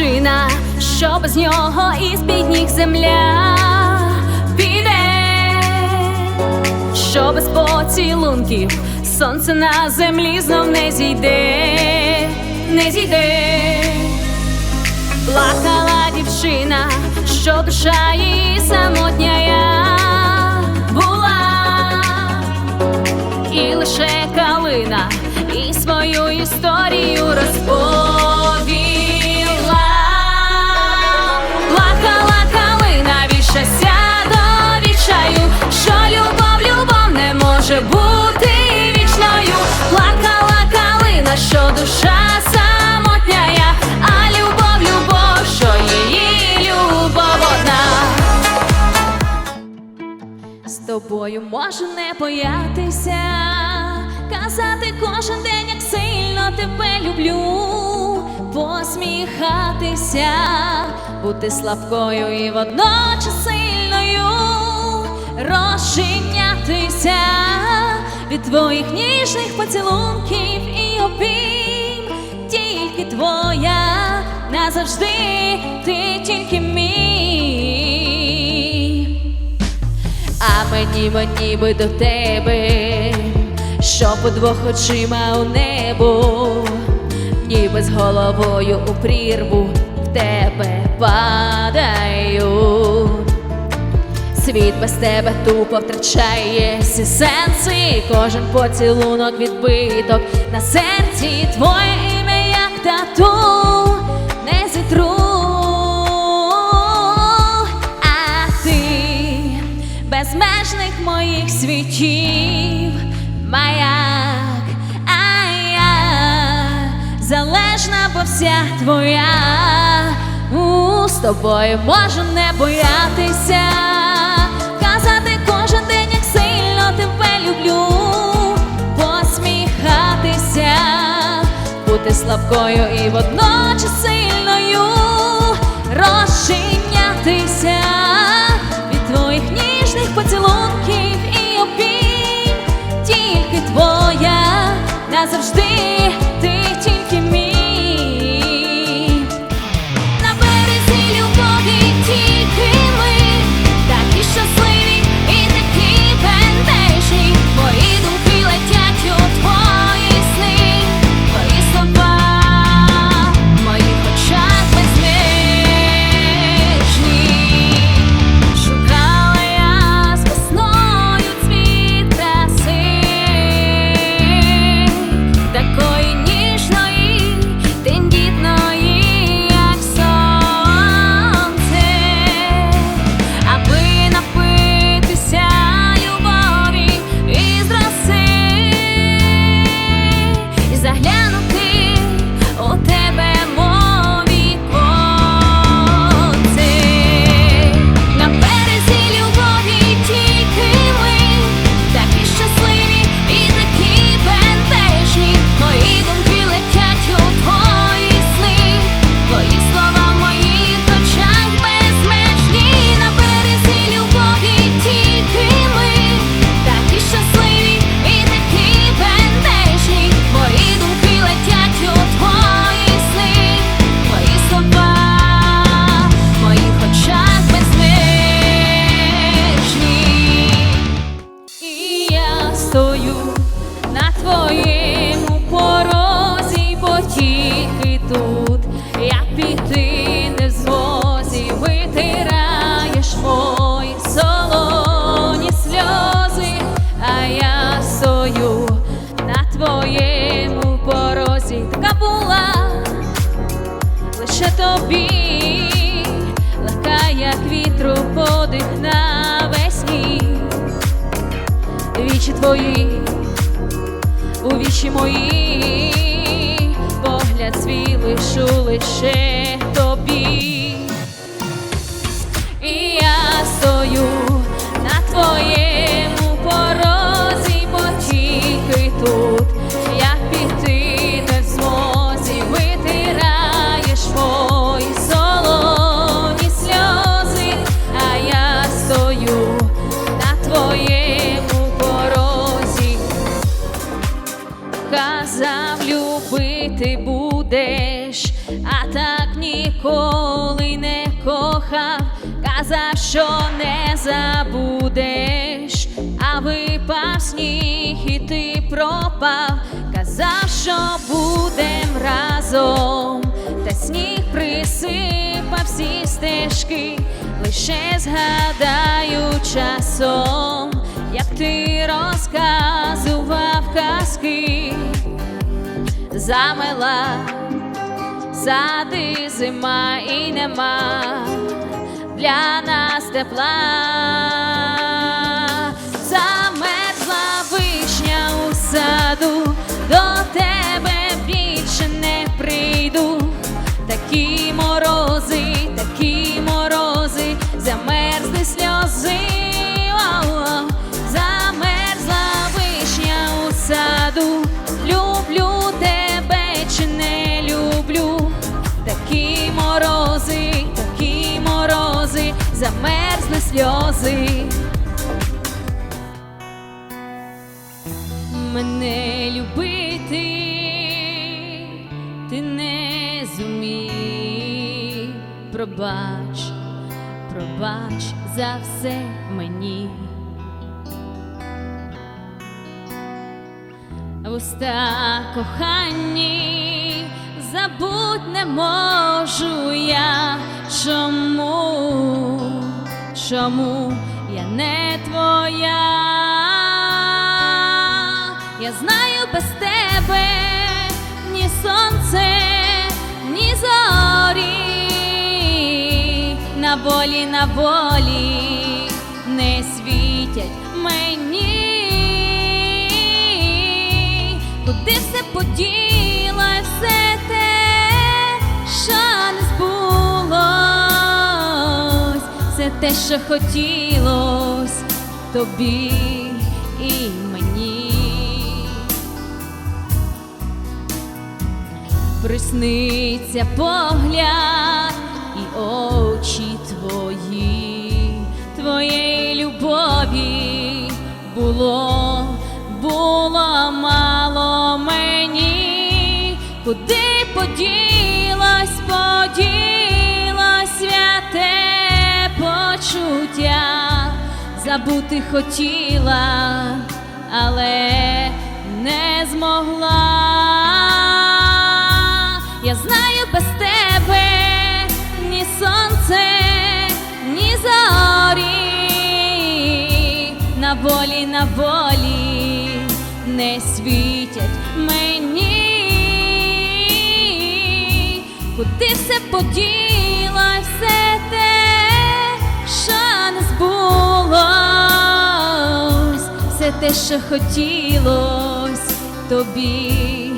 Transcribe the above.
дівчина, що без нього із під ніг земля піде, що без поцілунків сонце на землі знов не зійде, не зійде. Плакала дівчина, що душа її самотня я була, і лише калина і свою історію розповіла. Тобою можу не боятися, казати кожен день, як сильно тебе люблю, посміхатися, бути слабкою і водночас сильною, розчинятися від твоїх ніжних поцілунків і обійм, тільки твоя назавжди, Мені мені до тебе, що по двох очима у небо, ніби з головою у прірву в тебе падаю. Світ без тебе тупо втрачає всі сенси, кожен поцілунок відбиток на серці твоє ім'я, як тату, безмежних моїх світів, маяк, а я залежна, бо вся твоя. У, з тобою можу не боятися, казати кожен день, як сильно тебе люблю, посміхатися, бути слабкою і водночас сильною, розчинятися тобі, легка, як вітру подих навесні, вічі твої, у вічі мої, погляд свій лишу лише тобі. І я стою Казав, любити будеш, а так ніколи не кохав, казав, що не забудеш, а випав сніг і ти пропав, казав, що будем разом, та сніг присипав всі стежки, лише згадаю часом, ти розказував казки, замела сади зима і нема для нас тепла. Замерзла вишня у саду, до тебе більше не прийду. Такі морози, такі морози, замерзли сльози. Замерзли сльози. Мене любити ти не зумів. Пробач, пробач за все мені. В уста кохані забудь не можу я. Чому, чому я не твоя? Я знаю без тебе ні сонце, ні зорі, на волі, на волі не світять мені, куди все поділось, все те, що хотілось тобі і мені. Присниться погляд і очі твої, твоєї любові було, було мало мені, куди поділось, забути хотіла, але не змогла. Я знаю без тебе ні сонце, ні зорі, на волі, на волі не світять мені, куди все поділось, те, що хотілось тобі